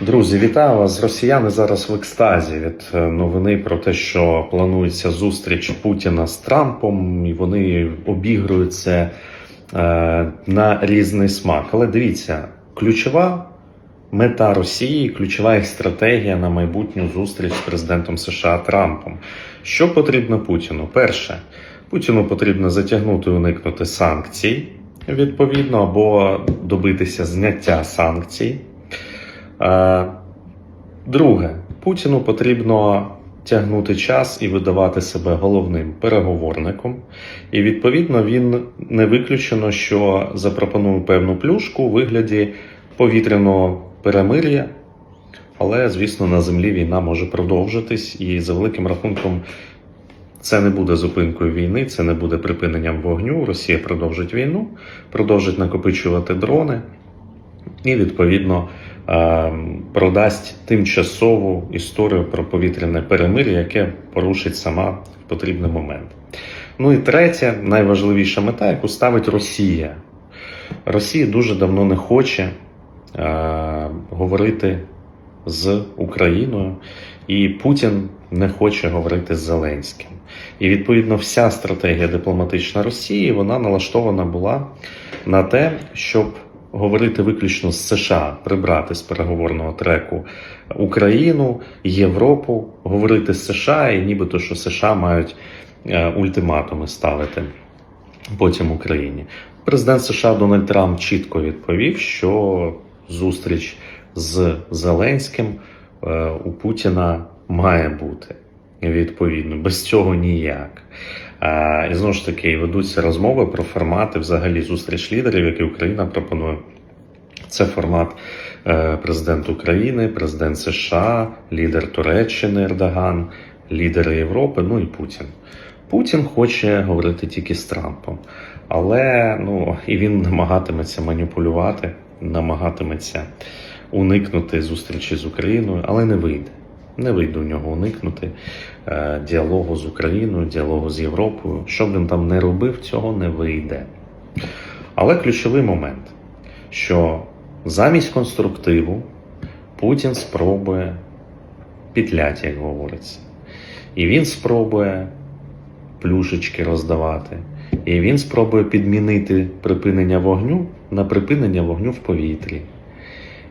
Друзі, вітаю вас. Росіяни зараз в екстазі від е, новини про те, що планується зустріч Путіна з Трампом, і вони обігрують це е, на різний смак. Але дивіться, ключова мета Росії, ключова їх стратегія на майбутню зустріч з президентом США Трампом. Що потрібно Путіну? Перше, Путіну потрібно затягнути і уникнути санкцій, відповідно, або добитися зняття санкцій. Е, Друге, Путіну потрібно тягнути час і видавати себе головним переговорником. І відповідно він не виключено, що запропонує певну плюшку у вигляді повітряного перемир'я. Але, звісно, на землі війна може продовжитись, і за великим рахунком це не буде зупинкою війни, це не буде припиненням вогню. Росія продовжить війну, продовжить накопичувати дрони і, відповідно, продасть тимчасову історію про повітряне перемир'я, яке порушить сама в потрібний момент. Ну і третя, найважливіша мета, яку ставить Росія. Росія дуже давно не хоче е, говорити з Україною, і Путін не хоче говорити з Зеленським. І відповідно вся стратегія дипломатична Росії вона налаштована була на те, щоб говорити виключно з США, прибрати з переговорного треку Україну, Європу, говорити з США, і нібито що США мають е, ультиматуми ставити потім Україні. Президент США Дональд Трамп чітко відповів, що зустріч з Зеленським е, у Путіна має бути. Відповідно, без цього ніяк. І знову ж таки ведуться розмови про формати взагалі зустріч лідерів, які Україна пропонує. Це формат е, президент України, президент США, лідер Туреччини Ердоган, лідери Європи, ну і Путін. Путін хоче говорити тільки з Трампом, але ну і він намагатиметься маніпулювати, намагатиметься уникнути зустрічі з Україною, але не вийде. Не вийде у нього уникнути е, діалогу з Україною, діалогу з Європою. Що б він там не робив, цього не вийде. Але ключовий момент, що замість конструктиву Путін спробує петляти, як говориться. І він спробує плюшечки роздавати. І він спробує підмінити припинення вогню на припинення вогню в повітрі.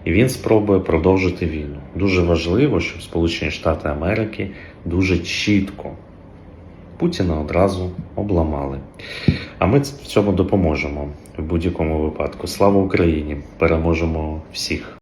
І він спробує продовжити війну. Дуже важливо, щоб Сполучені Штати Америки дуже чітко Путіна одразу обламали. А ми в цьому допоможемо в будь-якому випадку. Слава Україні! Переможемо всіх!